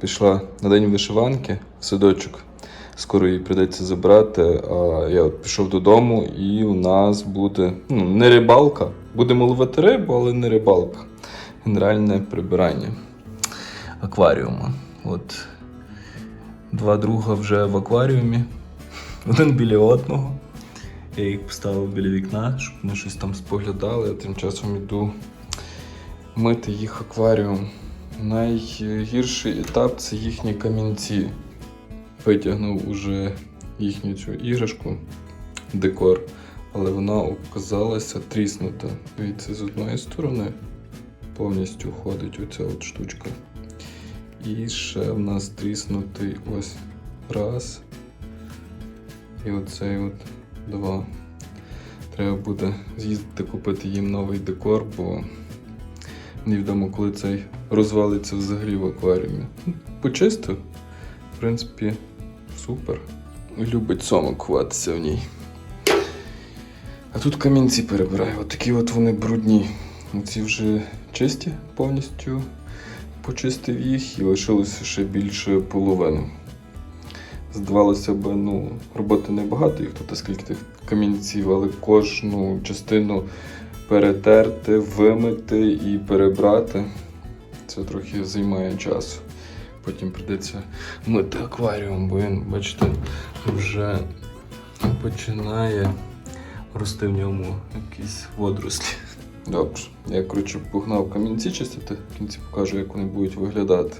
Пішла на день вишиванки в садочок. Скоро її прийдеться забрати. А я от пішов додому, і у нас буде ну, не рибалка. Будемо ловити рибу, але не рибалка. Генеральне прибирання акваріуму. От два друга вже в акваріумі, один біля одного. Я їх поставив біля вікна, щоб вони щось там споглядали, а тим часом йду мити їх акваріум. Найгірший етап це їхні камінці. Витягнув уже їхню цю іграшку, декор, але вона оказалася тріснута. Дивіться, з одної сторони повністю ходить оця от штучка. І ще в нас тріснутий ось раз. І оцей от два. Треба буде з'їздити купити їм новий декор, бо невідомо, коли цей розвалиться взагалі в акваріумі. Почистив. В принципі, супер. Любить сомок ховатися в ній. А тут камінці перебираю. От такі от вони брудні. Ці вже чисті повністю. Почистив їх і лишилося ще більше половини. Здавалося б, ну, роботи небагато, їх тут скільки тих камінців, але кожну частину перетерти, вимити і перебрати. Це трохи займає часу. Потім прийдеться мити акваріум, бо він, бачите, вже починає рости в ньому якісь водорослі. Добре, я коротше погнав камінці чистити, в кінці покажу, як вони будуть виглядати.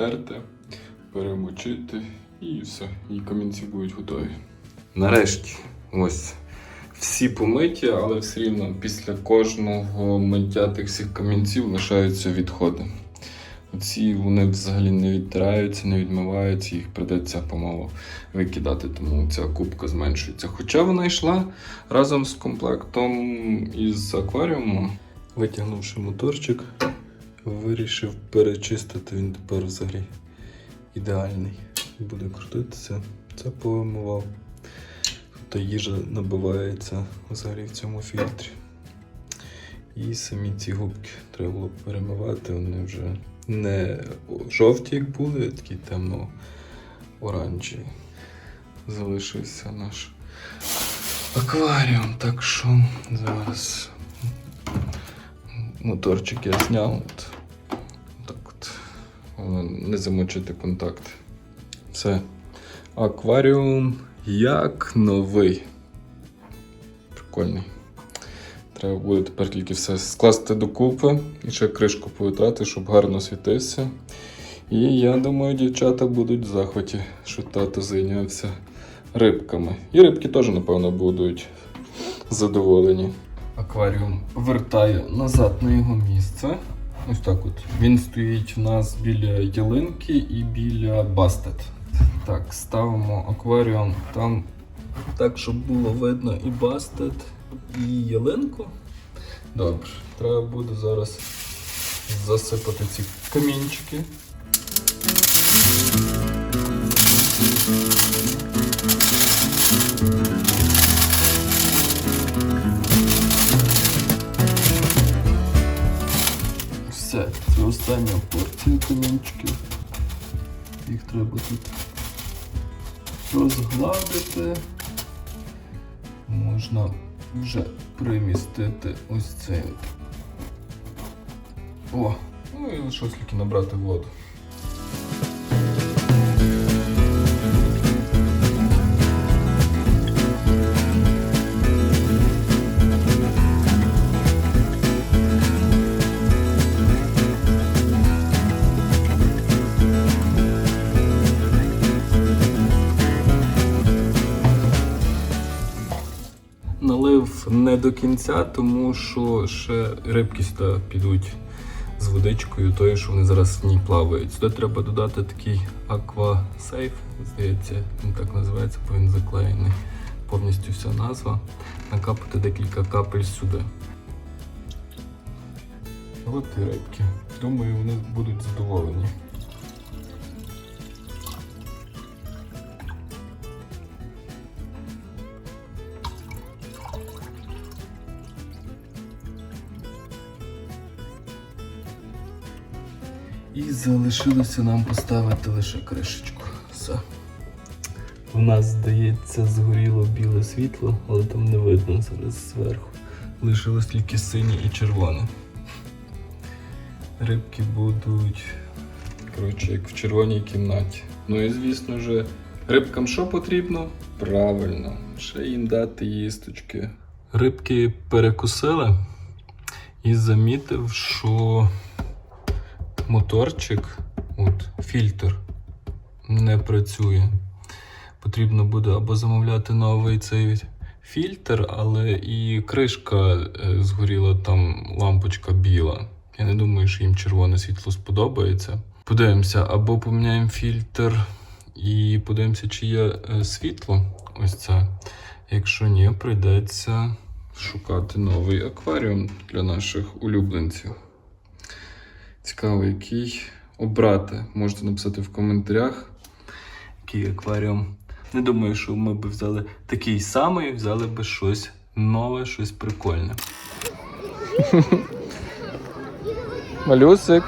Перетерти, перемочити і все. І камінці будуть готові. Нарешті, ось. Всі помиті, але все рівно після кожного миття тих всіх камінців лишаються відходи. Оці вони взагалі не відтираються, не відмиваються, їх придеться помалу викидати, тому ця кубка зменшується. Хоча вона йшла разом з комплектом із акваріуму. Витягнувши моторчик, вирішив перечистити. Він тепер взагалі ідеальний. Буде крутитися. Це повимивав. Тобто їжа набивається взагалі в цьому фільтрі. І самі ці губки треба було перемивати, вони вже не жовті, як були, а такі темно-оранжеві. Залишився наш акваріум, так що зараз моторчик я зняв. От. Не замочити контакт. Все. Акваріум як новий. Прикольний. Треба буде тепер тільки все скласти докупи і ще кришку повитрати, щоб гарно світився. І я думаю, дівчата будуть в захваті, що тато зайнявся рибками. І рибки теж, напевно, будуть задоволені. Акваріум вертаю назад на його місце. Ось так от. Він стоїть в нас біля ялинки і біля бастет. Так, ставимо акваріум там так, щоб було видно і бастет, і ялинку. Добре, треба буде зараз засипати ці камінчики. Остання порція камінчиків. Їх треба тут розгладити. Можна вже примістити ось цей. О, ну і лише тільки набрати воду. Не до кінця, тому що ще рибки сюди підуть з водичкою, тою, що вони зараз в ній плавають. Сюди треба додати такий аквасейф, здається, він так називається, бо він заклеєний. Повністю вся назва. Накапати декілька капель сюди. От і рибки. Думаю, вони будуть задоволені. І залишилося нам поставити лише кришечку. Все. У нас, здається, згоріло біле світло, але там не видно зараз зверху. Лишилось тільки синє і червоне. Рибки будуть, коротше, як в червоній кімнаті. Ну і звісно ж, рибкам що потрібно? Правильно, ще їм дати їсточки. Рибки перекусили і замітив, що моторчик, от фільтр, не працює. Потрібно буде або замовляти новий цей фільтр, але і кришка е, згоріла, там лампочка біла. Я не думаю, що їм червоне світло сподобається. Подивимося, або поміняємо фільтр і подивимося, чи є е, світло. Ось це. Якщо ні, прийдеться шукати новий акваріум для наших улюбленців. Цікаво, який обрати. Можете написати в коментарях, який акваріум. Не думаю, що ми б взяли такий самий, взяли б щось нове, щось прикольне. Малюсик,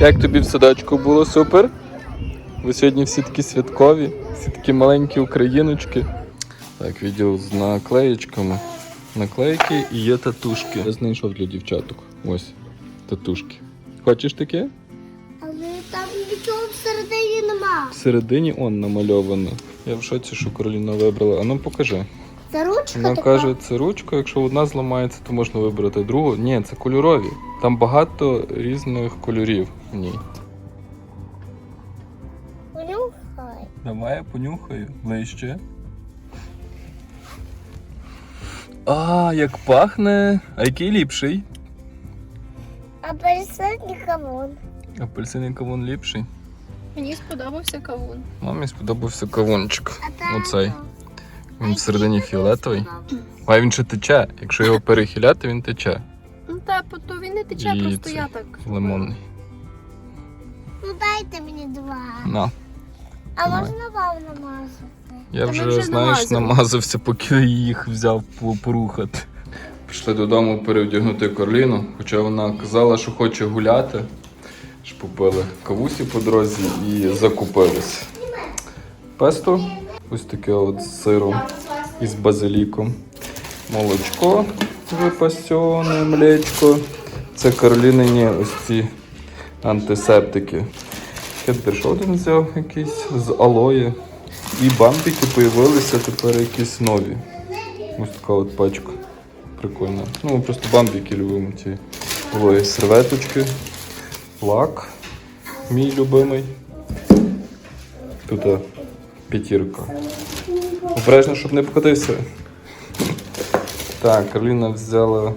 як тобі в садочку було супер? Ви сьогодні всі такі святкові, всі такі маленькі україночки. Так, відділ з наклеєчками. Наклейки і є татушки. Я знайшов для дівчаток. Ось татушки. Хочеш таке? Але там нічого всередині нема. Всередині он намальовано. Я в шоці, що Кароліна вибрала. А ну покажи. Це ручка Вона така? каже, це ручка, якщо одна зламається, то можна вибрати другу. Ні, це кольорові. Там багато різних кольорів в ній. Понюхай. Давай я понюхаю ближче. А, як пахне. А який ліпший? Апельсин і кавун. Апельсин і кавун ліпший. Мені сподобався кавун. Мамі сподобався кавунчик. Оцей. Він всередині фіолетовий. А він ще тече. Якщо його перехиляти, він тече. Ну та то він не тече, І просто цей я так. Лимонний. Ну дайте мені два. На. А Давай. можна вам намазати? Я Та ми вже, вже знаєш, намазали. намазався, поки їх взяв по- порухати. Пішли додому перевдягнути Корліну, хоча вона казала, що хоче гуляти. Ж попили кавусі по дорозі і закупились. Песто, ось таке от з сиром і з базиліком. Молочко випасьоне, млечко. Це Каролінині ось ці антисептики. Один взяв якийсь з алої. І бампики появилися тепер якісь нові. Ось така от пачка. Прикольна. Ну, просто бампики любимо ці алої серветочки. Лак. Мій любимий. Тут п'ятірка. Обережно, щоб не покотився. Так, Кароліна взяла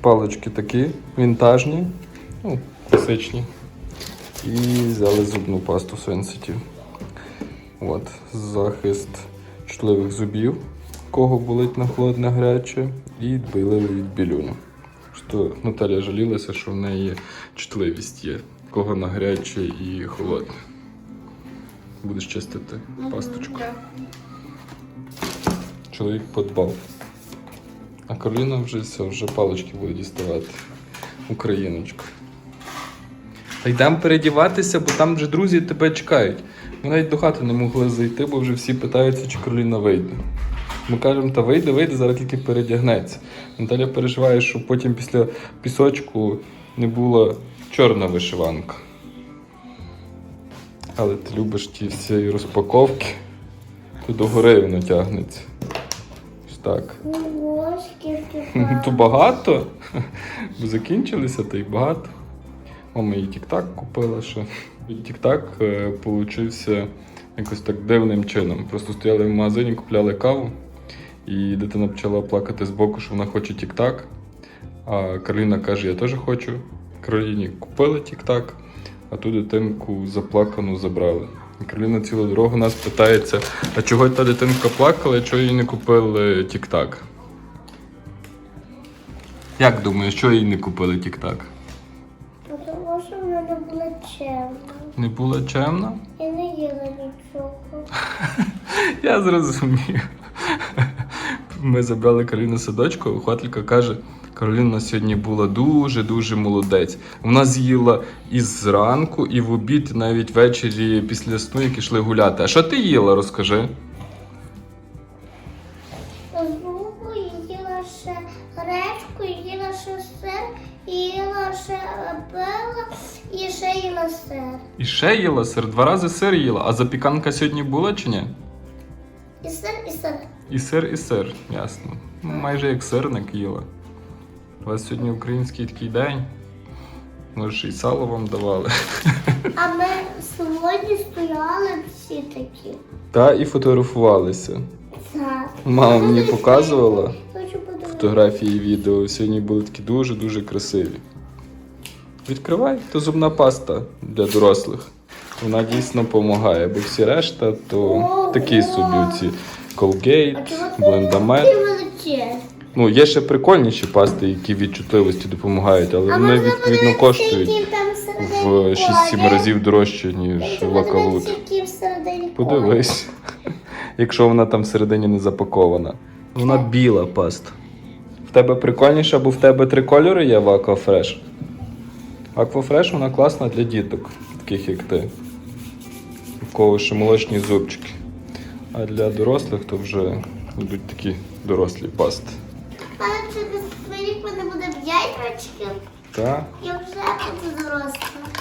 палички такі, вінтажні, ну, класичні. І взяли зубну пасту Sensitive. От, захист чутливих зубів, кого болить на холодне гаряче, і дбайливий від білюню. Що Наталя жалілася, що в неї чутливість є, кого на гаряче і холодне. Будеш чистити пасточку. Чоловік подбав. А Кароліна вже все, вже палички буде діставати. Україночка. Та йдемо передіватися, бо там вже друзі тебе чекають. Ми навіть до хати не могли зайти, бо вже всі питаються, чи Кароліна вийде. Ми кажемо, та вийде, вийде, зараз тільки передягнеться. Наталя переживає, що потім після пісочку не була чорна вишиванка. Але ти любиш ті всі розпаковки, то догори воно тягнеться. Ось так. То багато. Бо закінчилися, то й багато. Мама і тік-так купила. І тік-так е, получився якось так дивним чином. Просто стояли в магазині, купляли каву, і дитина почала плакати з боку, що вона хоче тік-так. А Кароліна каже, я теж хочу. Кароліні купили тік-так, а ту дитинку заплакану забрали. І Кароліна цілу дорогу нас питається, а чого та дитинка плакала, чого їй не купили тік-так? Як думаєш, чого їй не купили тік-так? Тому що вона не була чемна. Не була чемна? Я не їла нічого. Я зрозумів. Ми забрали Кароліну садочку, вихователька каже, Кароліна сьогодні була дуже-дуже молодець. Вона з'їла і зранку, і в обід, і навіть ввечері після сну, як йшли гуляти. А що ти їла, розкажи? Зубу їла ще гречку, їла ще сир, їла ще бела і ще їла сир. І ще їла сир, два рази сир їла. А запіканка сьогодні була чи ні? І сир, і сир. І сир, і сир, ясно. Ну, майже як сирник їла. У вас сьогодні український такий день. Може, і сало вам давали. А ми сьогодні стояли всі такі. Та і фотографувалися. Так. Мама мені показувала Хочу подивитися. фотографії і відео. Сьогодні були такі дуже-дуже красиві. Відкривай, то зубна паста для дорослих. Вона дійсно допомагає, бо всі решта то такі собі ці це Blendamel. Ну, є ще прикольніші пасти, які від чутливості допомагають, але вони відповідно коштують в 6-7 разів дорожче, ніж лакалут. Подивись, якщо вона там всередині не запакована. Вона біла паста. В тебе прикольніше, бо в тебе три кольори є в Aquafresh. Aquafresh вона класна для діток, таких як ти. Кого ще молочні зубчики. А для дорослих то вже йдуть такі дорослі пасти. Але через рік мене буде 5 років, Та, я вже буду доросла.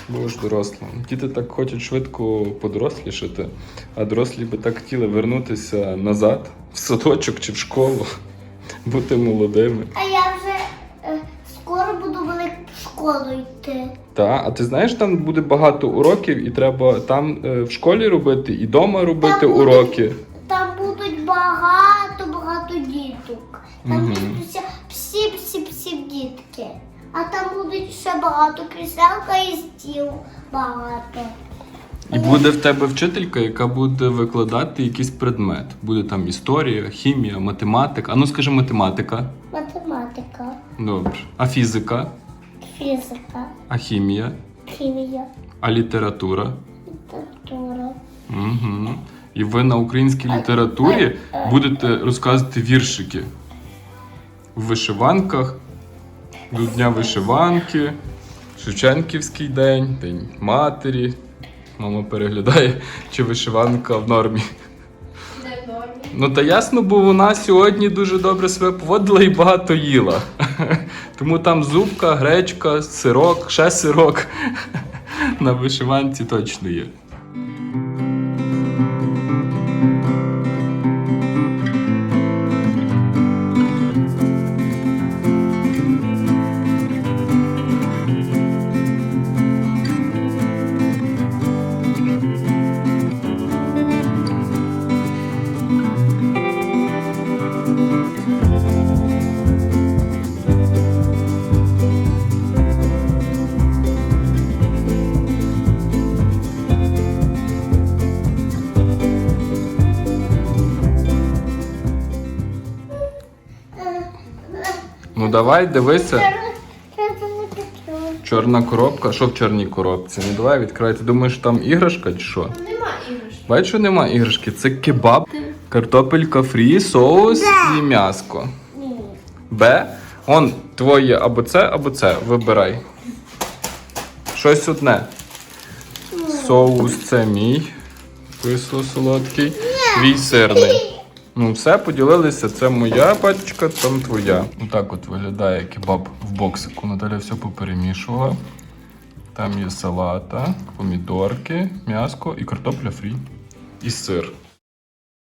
будеш дорослим. Діти так хочуть швидко подорослішати, а дорослі би так хотіли вернутися назад, в садочок чи в школу, бути молодими. А я школу йти. Та, а ти знаєш, там буде багато уроків, і треба там е, в школі робити і вдома робити Там будуть- уроки. Там будуть багато-багато діток. Там Мгм. будуть всі-всі-всі дітки. А там будуть ще багато кріселка і стіл багато. І буде в тебе вчителька, яка буде викладати якийсь предмет. Буде там історія, хімія, математика. А ну скажи математика. Математика, Добре. А фізика, фізика, а хімія, хімія, а література. література. Угу. І ви на українській літературі будете розказувати віршики в вишиванках, до Дня вишиванки, Шевченківський день, День матері. Мама переглядає, чи вишиванка в нормі. Не в нормі. Ну та ясно, бо вона сьогодні дуже добре себе поводила і багато їла. Тому там зубка, гречка, сирок, ще сирок. На вишиванці точно є. Давай, дивися. Чорна коробка. Що в чорній коробці? Ну давай відкривай. Ти думаєш, там іграшка чи що? Нема іграшки. Бачиш, що нема іграшки. Це кебаб, картопелька фрі, соус і м'яско. Б. Он твоє або це, або це. Вибирай. Щось одне. Соус це мій. Кисло солодкий. Твій сирний. Ну, все, поділилися. Це моя пачка, там твоя. Отак от виглядає кебаб в боксику. Наталя все поперемішувала. Там є салата, помідорки, м'яско і картопля фрі. І сир.